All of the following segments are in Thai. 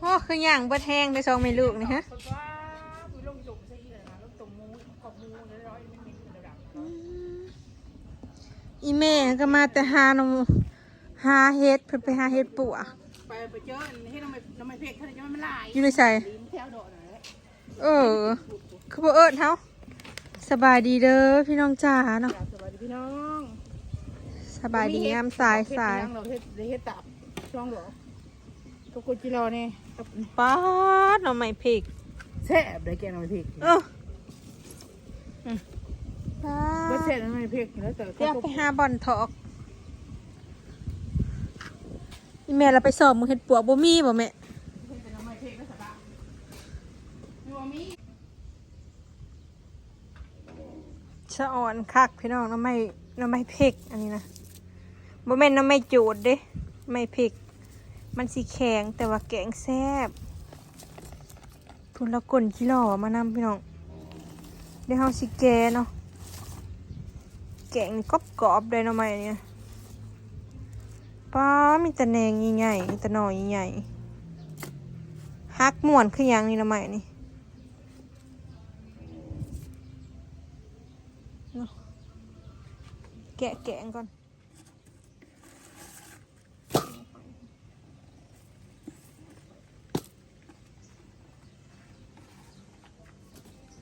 โอ้คือย่างเบิดแห้งได้สองไม่ลูกนี่ฮะคนว่ามือลงจุ่มซะอีเลยนะลงตุ่มมูขอบมูร้อยๆมันมีระดับอีแม่ก็มาแต่หาหนมหาเฮ็ดเพิ่นไปหาเฮ็ดปัวไปไปเจอให้น้ำมันน้ำมันเพกเขาจะมันลายอยู่ในใส่ลิ้นแถวโดดหน่อยเออคือบ่เอิ้นเฮาสบายดีเด้อพี่น้องจ๋าเนาะสวัสดีพี่น้องสบายดีงามสายสายเราเฮ็ดเฮ็ดตับช่องหรอ ก็กุจิโร่นี่ป๊าดหน่อไม้พริกแซ่บได้แกงน้ำมันเพกเออป๊าก็ดแซ่บน้ำมันเพกแล้วแต่เดี๋ยวไปหาบอลทอกอีแม่เราไปสอบมึงเฮ็ดปัวบ่มีบ่แม่เป็นน้ำมันเพกก็สบายมีว่ามีชะอ่อนคักพี่น้องหน้ำไม้หน้ำไม้พริกอันนี้นะบ่แม่นหน้ำไม้จูดเด้ไม่พริก มันสีแข็งแต่ว่าแกงแซ่บทุนละกลกิโลมานำพี่น้องเดี๋ยวเฮาสิแกเนาะแกงนี่กรอบๆเลยหน้ำไม้เนี่ยป้ามีต่แนงใหญ่ๆมีต่หน่อยใหญ่ๆฮักม่วนคือยังนี่หน้ำไม้นี่แกะแกะก่อน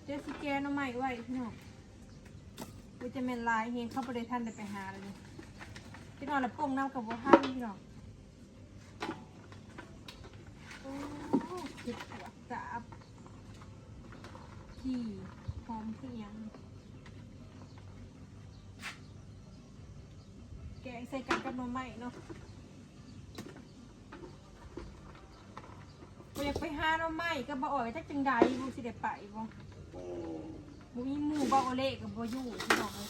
เดี๋ยวสิแกะหน้ำใหม่ไว้พี่น้องวิจะเมนลายเฮงเข้าไปได้ท่านได้ไปหาเลยพี่น้องแล้วปรุงน้ำกับบัวท่าพี่น้องโอ้เจ็บปวดกราบขี่หอมเพียงแกงใส่กันกับน่อไม้เนาะอยากไปหาหน่อไม้ก็บ่อ่อยจักจังใดบ่สิได้ไปบ่ บ่มีหมู่บ่โอเล่กับบ่อยู่พี่น้องเอ้ย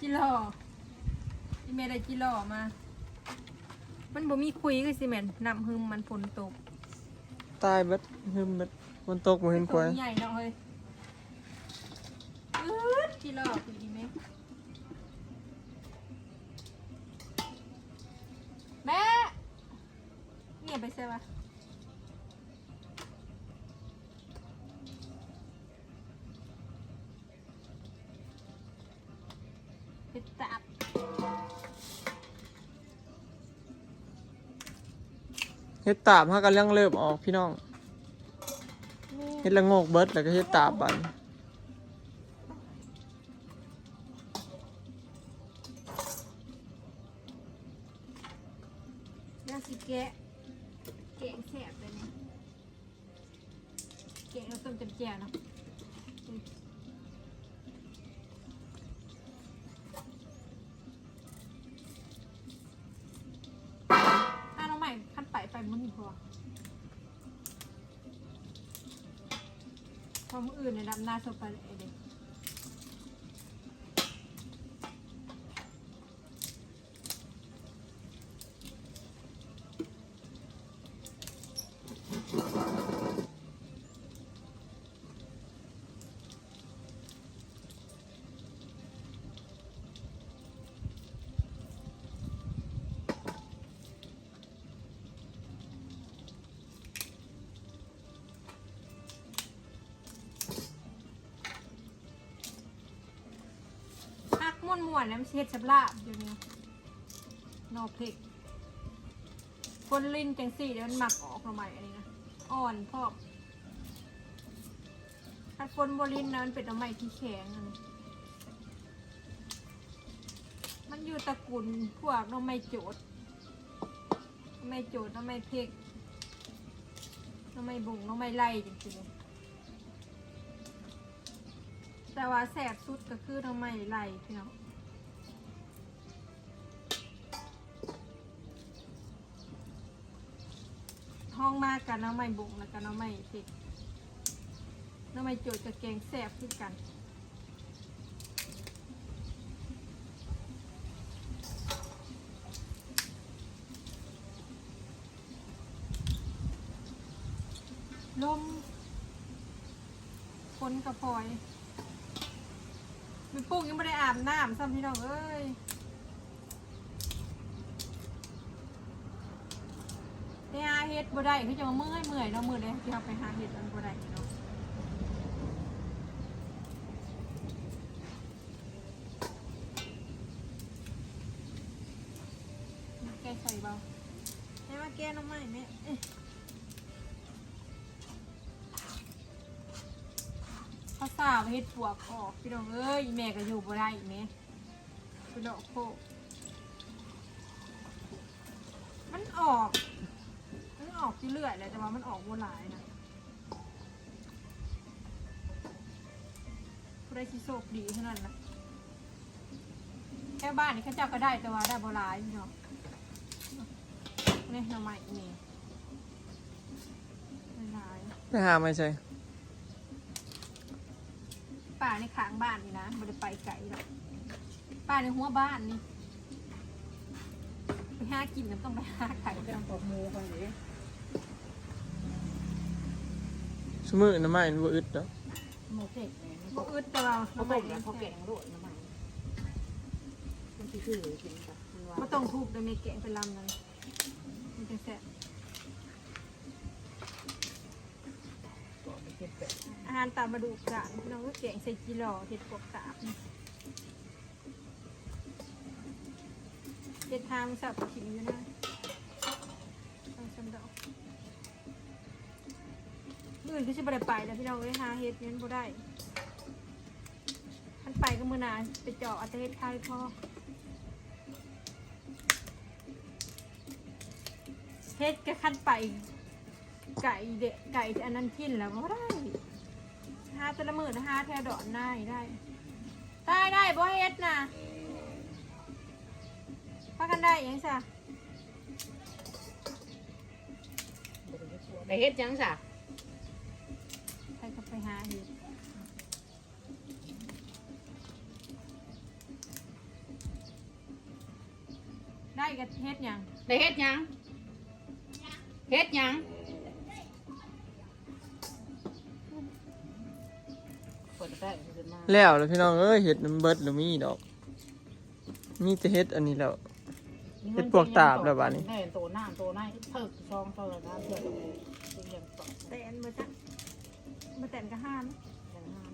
จิหล่ออีเมได้จิหล่อมา มันบ่มีคุยคือสิแม่นน้ำหึมมันฝนตกตายเบิดหึมเบิดมันตกบ่เห็นควายตัวใหญ่เนาะเฮ้ยอืดกี่รอบคือดีไหมแม่เงียบ ไปใช่ปะไปจับเฮ็ดตาบเฮาก็เรื่องเริ่มออกพี่น้องเฮ็ดละโงกเบิดแล้วก็เฮ็ดตาบบันน่าสิแกะแก งแสบเลยเนี่ยแกงแล้วต้มจำแจ่วเนาะอืมถ้าน้องใหม่ขั้นไปไปมึงพอพอมืออื่นในยดำหน้าโซไปเลยเด็ก ม่วนม่วนน้ำเช็ดชับลาบเดี๋ยวนี้นอพริกคนลิ้นจังสี่เดี๋ยวมันหมักออกมาใหม่อันนี้นะอ่อนพอกถ้าคนบรินนะมันเป็นน้ำใหม่ที่แข็งอันนี้มันอยู่ตระกูลพวกน้ำไม้โจดน้ำไม้โจดน้ำไม้พริกน้ำไม้บุงน้ำไม้ไล่จริงๆแต่ว่าแสบสุดก็คือทำไมไหลพี่น้อง มากกันน้องไม่บุกแล้วกันน้องไม่ติดน้องไม่โจดกับแกงแสบคือกันลมฝนกระพอยมีปุ้งยังไม่ได้อาบน้ำซ้ำพี่น้องเอ้ยไปหาเฮ็ดบ่ได้คือจะมาเมื่อยเมื่อยเนาะมือเลยที่เราไปหาเฮ็ดมันบ่ได้เนาะมาแก้ใส่เบาให้มาแก้น้ำไหมแม่เข้าวสาวเฮ็ดปวกออกพี่น้องเอ้ยแม่ก็อยู่บ่ได้อีแม่พี่ดอกโคกมันออกมันออก ที่เรื่อยแหละแต่ว่ามันออกบัหลายนะผู้ได้ชิโชคดีเท่านั้นนะแค่บ้านนี่เข้าเจ้าก็ได้แต่ว่าได้บัหลายพี่น้องนี่หน่อไม้นี่หลายไปหาไม่ใช่ป่าในข้างบ้านนี่นะไม่ได้ไปไกลหรอกป่าในหัวบ้านนี่ไปหากินน้ำต้องไปหาไข่ไปทำกบหมูคนนี้ สมือน้ำไม้มันบ่อึดดอกหมูเผ็ดเนี่ยมันบ่อึดแต่ว่าเขาน้ำต้ไม้มนี่แล้วเขาแกงรวดน้ำมันมันคือกินกับมันว่าไม่ต้องทุบแต่มีแกงเป็นลำเลยมันจะแซ่บเผ็ดเป็ดอาหารตามมาดูกานน้องก็แกงใส่จีรอเห็ดกบกาบนี่เห็ดทางสับขิมอยู่นะต้องชำดอก มื่อื่นก็จะไปไปแล้วพี่น้องเอ้ยหาเห็ดเน้นบ่ได้ท่านไปก็มือหนาไปเจาะอาแต่เห็ดคายพอเฮ็ดก็ขั้นไปไก่เดะไก่ที่อันนั้นกินแล้วบ่ได้หาแต่ละมือนหาแถวดอนได้ได้ได้ได้บ่เฮ็ดนะพากันได้ยังซะได้เฮ็ดยังสะ กับเฮ็ดหยังได้เฮ็ดยังเฮ็ดยังเปิดได้ขึ้นมาแล้วแล้วพี่น้องเอ้ยเห็ดน้ำเบิดหรือมีดอก มีแต่เห็ดอันนี้แล้ว เฮ็ดพวกตาบแล้วบัดนี้ แม่โตหน้าโตหน้าเถิกซองเท่าไหร่นะเพื่อนเรียงต่อแต่อันบ่จักบ่แต่นก็ห้ามอย่างนั้น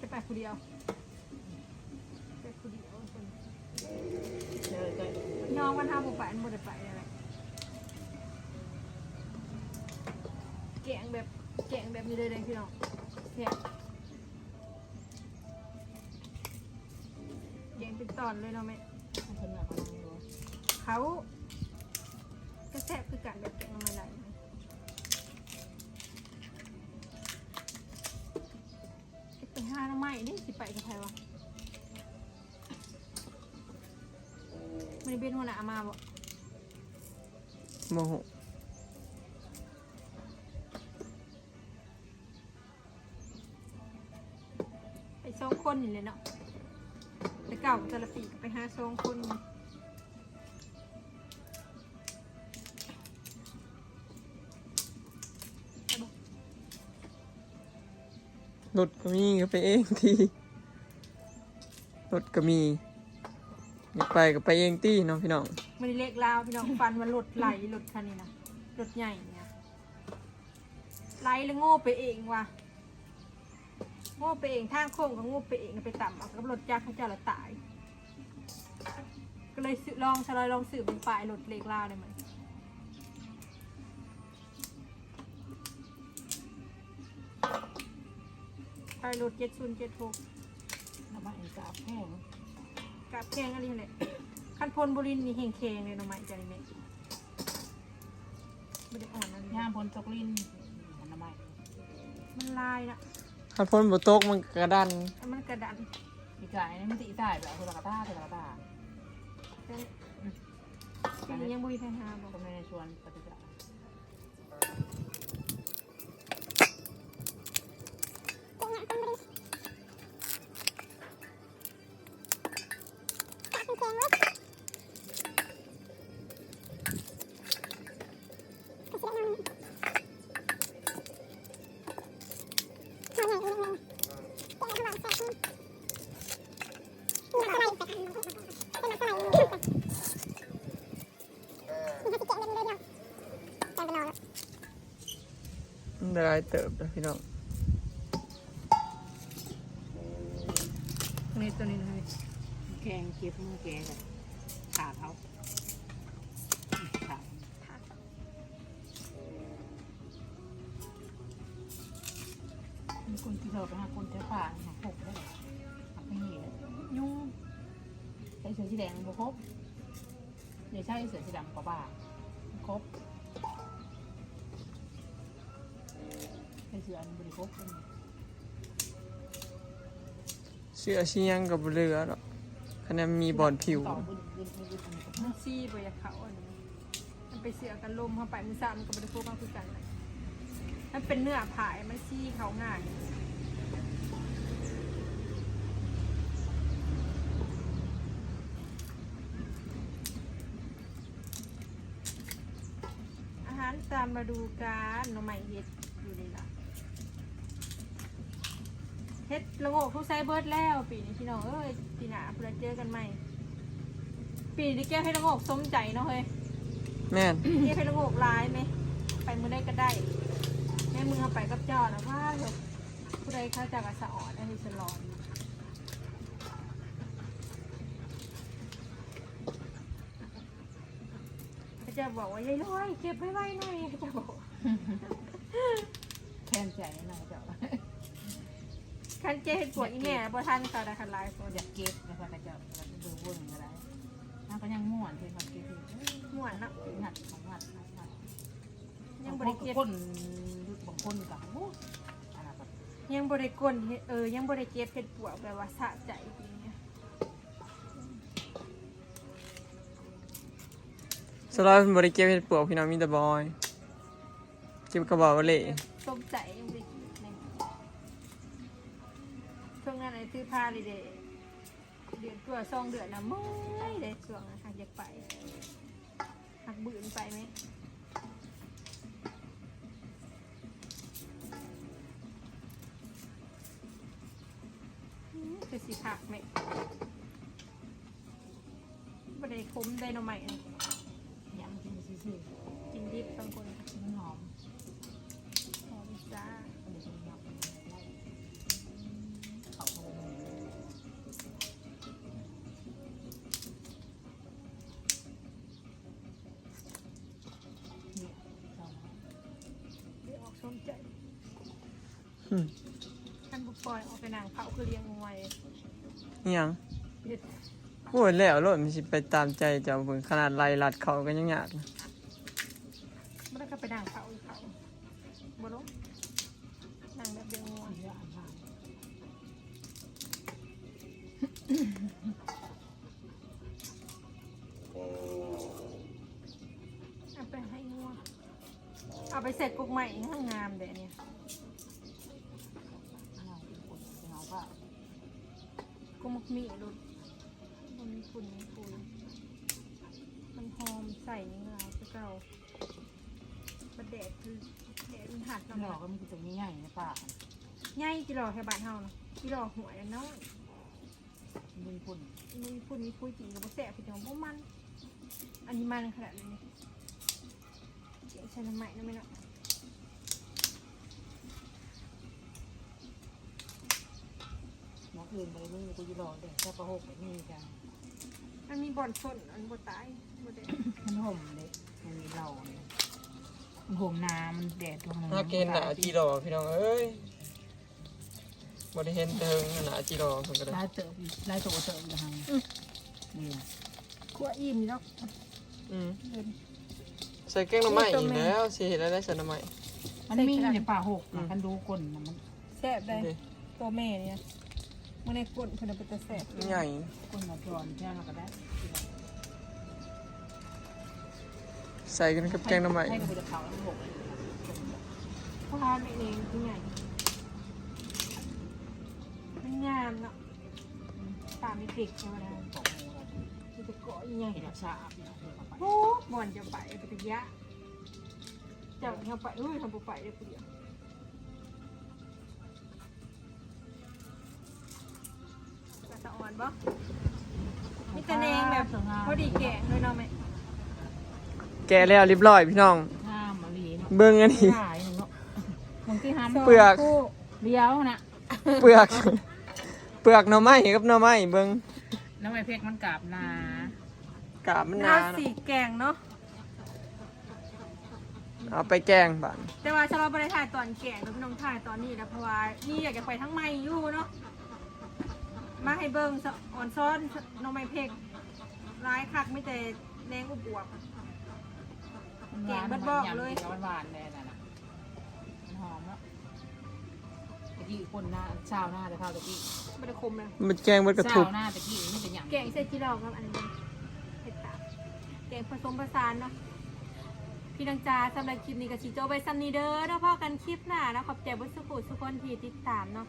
จะไปผู้เดียว เจอกันน้องมันทำบุปผาอันบ่ได้ไปอะไรแกงแบบแกงแบบนี้เลยเลยพี่น้องเนี่ยแกงเป็นตอนเลยเนาะแม่เพิ่นน่ะเขานั่งอยู่เขาก็แซ่บคือกันแบบแกงมาไหลไปหาหน้ำไม้นี่สิไปกับใครวะ มันได้เป็นหัวหน้ามาบ่โมโหไปสองคนนี่เลยเนาะแต่เก่าแต่ละปีก็ไปหาสองคนนี่รถก็มีก็ไปเองทีรถก็มี อยากไปก็ไปเองตี้เน้องพี่น้องมันเล็กลาวพี่น้องฟันมันหลดไหลหลดคันนี้นะหลดใหญ่เนี่ยไหลแล้วโง่ไปเองว่ะโง่ไปเองทางโค้งก็โง่ไปเองไปต่ำเอากับรถจักรเขาเจ้าละตาย ก็เลยซื้อลองสลอยลองสืบเป็นปลายหลดเล็กลาวเลยมันปลายหลดเจ็ดศูนย์เจ็ดหกน้ำมันกาบแห้ง กับแข่งอะไรเลยคันพลบุรินทร์นี่แห่งแข่งเลยเนาะไหมจังเลยไม่ได้อ่อนนั่นย่ามพลตกลิ้นน้ำมันมันลายนะถ้าฝนบ่ตกมันกระดันแล้วมันกระดันพี่กายนี่มันตีใต้แบบคนละกระตาคนละกระตาแต่ปีนี้ยังบุยไทยหาบอก ก็ไม่ได้ชวนปฏิบัติ ได้หลายเติบนะพี่น้องนี่ตัวนี้เลยแกงเก็บมือแกงกับขาเขาขามีคนที่เราไปหาคนแถวป่าหาหกได้หาไปเหี้ยยุ่งใส่เสือสีแดงบ่ครบเดี๋ยวใช่เสือสีดำกว่าบ้าครบ ใส่เสืออันบริครบเลยเสื้อชิยังกับเรือหรอกคะแนนมีบอลผิว ต่อบุญบุญบุญบุญบุญมันซี่บอยากเขาอันนี้มันไปเสียกันลมเข้าไปมันซ้ำกับบริโภคมาคือกันเลยมันเป็นเนื้อผายมันซี่เขาง่ายอาหารตามฤดูกาลหน่อไม้เฮ็ดอยู่นี่ล่ะเฮ็ดละโงกทุกไซเบิร์ดแล้ว ปีนี้พี่น้องเอ้ยปีหน้าเพื่อเจอกันใหม่ ปีนี้แก้ให้ละโงกสมใจเนาะเฮ้ยแม่นแก้ให้ละโงกร้ายไหมไปมือได้ก็ได้แม่มือเอาไปกับเจ้านะว่าเถอะผู้ใดเข้าจากอาสาอ่อนอันนี้ฉลอนเขาจะบอกว่ายายร้อยเก็บไว้ไว้หน่อยเขาจะบอกแทนใจนะเจ้า คันเจเห็ดปวดอีแม่บ่ทันเขาได้คันหลายคนอยากเก็บแล้วก็เจ้าแล้วก็ดูวุ่นอะไรนั่นก็ยังม่วนที่เขาเก็บม่วนเนาะหัดของหัดหัดหัดยังบริเก็บคนบางคนกับโอ้อะไรแบบยังบริกลเฮ็ดเออยังบริเก็บเห็ดปวกแบบว่าสะใจจริงเนี่ยสำหรับบริเก็บเห็ดปวกพี่น้องมีแต่บอย เก็บกระบอกไว้เลยสมใจยังบริเก็บใน ช่วงนั้นไอ้ซื้อผ้าเลยเด้เดือนตัวซองเดือนนะเมื่อยเลยช่วงนั้นหักอยากไปหักบืนไปไหมอืมคือสีผักไหมบริคมไดโนใหม่นี่ยำกินซื่อกินดิบบางคน ปล่อยออกไปนางเผาคือเลี้ยงงวยอิหยังเด็ดพูดแล้วโลดมันสิไปตามใจเจ้าเบิ่งขนาดไล่ลัดเขาก็ยังยากนะไม่ได้ก็ไปนางเผาอีกเขาบ่ลงนางแบบเลี้ยงงวยเยอะมากเอาไปให้งัวเอาไปเสร็จกุกใหม่ข้างงามเดี๋ยวนี้ เราเป็นคนเราก็ กุมักมีรุดมันมีฝุ่นมีฝุ่นมันหอมใส่นี่งาคือเก่าประแดดคือแดดมันหัดเราเนาะก็มีตัวใหญ่ๆในป่าง่ายจิรอแค่บ้านเฮาเนาะจิรอหัวแล้วเนาะมีคนมีฝุ่นมีคุยจริงกับบ่แสบพี่น้องบ่มัน อันนี้มันขนาดนี้นี่เดี๋ยวใช้น้ำใหม่นะไม่เนาะ น้องอื่นไปนี่กูจะรอเด็กแค่ประหกแบบนี้กันมันมีบอลชนอันบ่ตายบ่ได้มันห่มเลยมันมีเราเนี่ยมันห่มน้ำมันแดดลงถ้าเกณฑ์หนาจีรอพี่น้องเอ้ยบ่ได้เห็นแต่เฮิงหนาจีรอเพิ่นก็ได้ลายเติบลายโตเติบนะฮะนี่กลัวอิ่มเนาะอืมเดินใส่แกงหน่อไม้อีกแล้วสิเห็นแล้วได้ใส่หน่อไม้มันมีในป่าหกนะกันดูคนนะมันแซ่บได้นี่ตัวแม่เนี่ย มื่อในกลนเพิ่นเอาไป็นตะแซ่บใหญ่คนมาจอนแค่นั้นก็ได้ใส่กันกับแกงหน่อไม้ให้กับเขาทั้งหกพาแม่เองที่ใหญ่มันงามเนาะตาไม่พริกใช่ไหมนะของเรามันจะเกาะใหญ่เห็นเนาะชาบเนี่ยโอ้บ่อนจะไปไปตะยะเจ้าเนี่ยไปเอ้ยทำบุไปได้เปลี่ยน นบ่มีแต่แนงแบบพอดีแกงด้วยเนาะแม่แกะแล้วเรียบร้อยพี่น้อง ห้ามมาลีเนาะเบิ่งอันนี้ขายเนาะมึงที่ห้ามเปลือกเลี้ยวนะเปลือก เปลือกหน่อไม้กับหน่อไม้เบิ่งแล้วไอ้เพกมันกราบหนากาบมันหน้านาสีแกงเนาะเอาไปแกงบ้านแต่ว่าฉันเราไม่ได้ถ่ายตอนแกงเราพี่น้องถ่ายตอนนี้นะเพราะว่านี่อยากจะไปทั้งไม่อยู่เนาะ มาให้เบิ้งสะอ่อนซ้อนน้องไม้เพกร้ายคักไม่แต่แรงอุบอวบ แกงเบิดบอกเลย มันหวานๆเลยน่ะนะมันหอมแล้วตะกี้คนหน้าชาวหน้าแต่ข้าวตะกี้ไม่ได้คมเลยมันแกงเบิดกระทุชากวหน้าตะกี้นี่เป็นอย่างแกงเส้นที่เราครับอันนี้เห็ดตาบแกงผสมผสานเนาะพี่นังจาสำหรับคลิปนี้กับชิโจไปซันนีเดอร์แล้วพอกันคลิปหน้านะขอบใจบุษกุสุกคนที่ติดตามเนาะ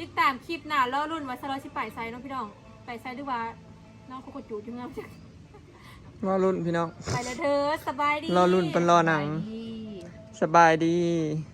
ติดตามคลิปหน้ารอรุ่นว่าสลอชิไปไซเนาะพี่น้อง ไปไซด้วยว่าน้องโคโคจูจุงเงาจากรอรุ่นพี่น้อง ไปแล้วเธอสบายดีรอรุ่นเป็นรอหนังไปดีสบายดีส